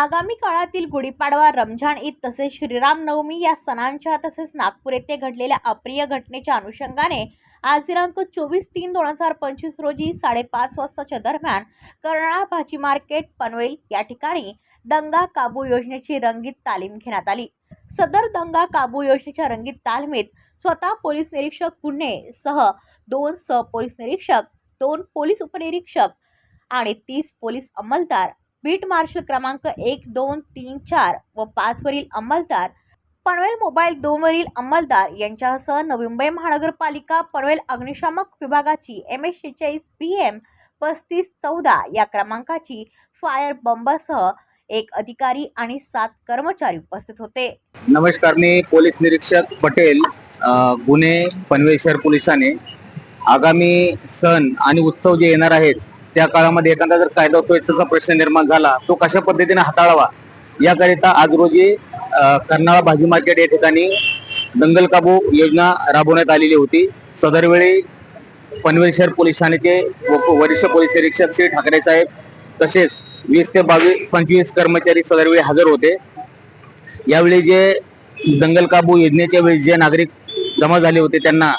आगामी काळातील गुढीपाडवा रमजान ईद तसेच श्रीरामनवमी या सणांच्या तसेच नागपूर येथे घडलेल्या अप्रिय घटनेच्या अनुषंगाने आज दिनांक चोवीस तीन दोन हजार पंचवीस रोजी साडेपाच वाजताच्या दरम्यान कर्नाळा भाजी मार्केट पनवेल या ठिकाणी दंगा काबू योजनेची रंगीत तालीम घेण्यात आली. सदर दंगा काबू योजनेच्या रंगीत तालमीत स्वतः पोलीस निरीक्षक गुन्हे सह दोन सह पोलीस निरीक्षक दोन पोलीस उपनिरीक्षक आणि तीस पोलीस अंमलदार बीट मार्शल क्रमांक एक दोन तीन चार व पाचवरील अंमलदार पनवेल मोबाईल दोनवरील अंमलदार यांच्यासह नवी मुंबई महानगरपालिका पनवेल अग्निशामक विभागाची एम एस शेहेचाळीस पी एम पस्तीस चौदा या क्रमांकाची फायर बंबसह एक अधिकारी आणि सात कर्मचारी उपस्थित होते. नमस्कार मी पोलीस निरीक्षक पटेल गुन्हे पनवेल शहर पोलिसाने. आगामी सण आणि उत्सव जे येणार आहेत त्या काळामध्ये एखादा जर कायदा सुव्यवस्थेचा प्रश्न निर्माण झाला तो कशा पद्धतीने हाताळावा? याकरिता आज रोजी कर्नाळा भाजी मार्केट या ठिकाणी दंगल काबू योजना राबवण्यात आलेली होती. सदरवेळी पनवेल शहर पोलीस ठाण्याचे व- वरिष्ठ पोलीस निरीक्षक श्री ठाकरे साहेब तसेच वीस ते बावीस पंचवीस कर्मचारी सदरवेळी हजर होते. यावेळी जे दंगल काबू योजनेच्या वेळी जे नागरिक जमा झाले होते त्यांना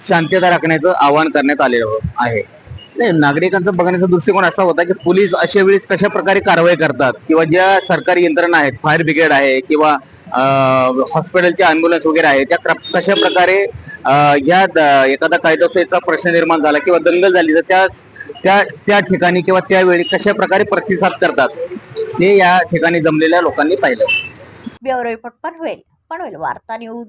शांतता राखण्याचं आवाहन करण्यात आलेलं आहे. नाही नागरिकांचा बघण्याचा दृष्टिकोन असा होता की पोलीस अशा वेळेस कशा प्रकारे कारवाई करतात? किंवा ज्या सरकारी यंत्रणा आहेत फायर ब्रिगेड आहे किंवा हॉस्पिटलचे अँब्युलन्स वगैरे आहे त्या कशा प्रकारे ह्या एखादा कायदा प्रश्न निर्माण झाला किंवा दंगल झाली तर त्या त्या त्या ठिकाणी किंवा त्यावेळी कशा प्रकारे प्रतिसाद करतात? हे या ठिकाणी जमलेल्या लोकांनी पाहिलं. ब्युरो रिपोर्ट पनवेल पनवेल वार्ता न्यूज.